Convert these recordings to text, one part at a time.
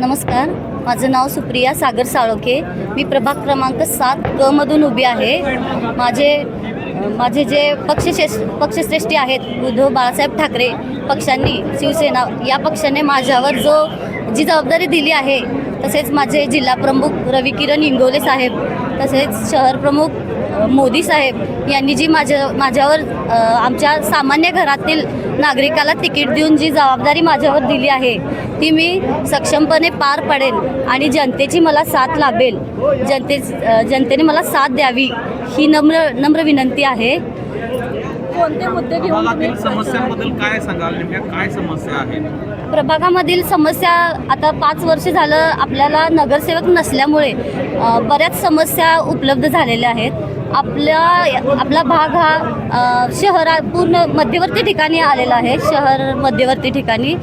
नमस्कार. माझं नाव सुप्रिया सागर साळोखे. मी प्रभाग क्रमांक सात क मधून उभी आहे. माझे माझे जे पक्षश्रेष्ठ पक्षश्रेष्ठी आहेत उद्धव बाळासाहेब ठाकरे पक्षांनी शिवसेना या पक्षाने माझ्यावर जो जी जबाबदारी दिली आहे तसेच माझे जिल्हा प्रमुख रवी किरण इंगोले साहेब तसेच शहर प्रमुख मोदी साहेब यांनी जी माझ्या माझ्यावर आमच्या सामान्य घरातील नागरिकाला तिकीट देऊन जी जबाबदारी माझ्यावर दिली आहे ती मी सक्षमपणे पार पडेल आणि जनतेची मला साथ लाभेल. जनते जनतेने मला साथ द्यावी ही नम्र नम्र विनंती आहे. कोणते मुद्दे घेऊन समस्यांबद्दल काय सांगाल? नेमक्या काय समस्या आहेत? प्रभागामधील समस्या आता पाच वर्ष झालं आपल्याला नगरसेवक नसल्यामुळे बऱ्याच समस्या उपलब्ध झालेल्या आहेत. आपल्या आपला भाग हा शहरा पूर्ण मध्यवर्ती ठिकाणी आलेला आहे शहर मध्यवर्ती ठिकाणी.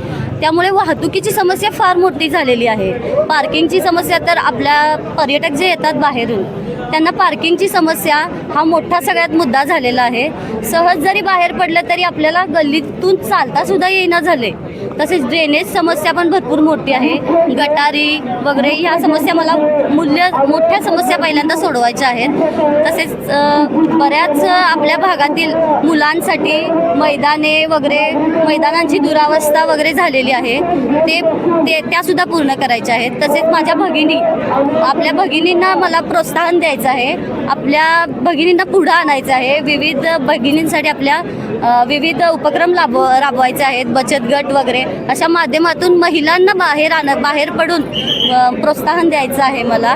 त्यामुळे वाहतुकीची समस्या फार मोठी झालेली आहे. पार्किंगची समस्या तर आपल्या पर्यटक जे येतात बाहेरून त्यांना पार्किंगची समस्या हा मोठा सगळ्यात मुद्दा झालेला आहे. सहज जरी बाहेर पडलं तरी आपल्याला गल्लीतून चालतासुद्धा येईना झाले. तसेच ड्रेनेज समस्या पण भरपूर मोठी आहे. गटारी वगैरे ह्या समस्या मला मूल्य मोठ्या समस्या पहिल्यांदा सोडवायच्या आहेत. तसेच बऱ्याच आपल्या भागातील मुलांसाठी मैदाने वगैरे मैदानांची दुरावस्था वगैरे झालेली आहे. ते ते त्यासुद्धा पूर्ण करायच्या आहेत. तसेच माझ्या भगिनी आपल्या भगिनींना मला प्रोत्साहन द्यायचं आहे. आपल्या भगिनींना पुढं आणायचं आहे. विविध भगिनींसाठी आपल्या विविध उपक्रम राबव राबवायचे आहेत. बचत गट वगैरे अशा माध्यमातून महिलांना बाहेर आण बाहेर पडून प्रोत्साहन द्यायचं आहे मला.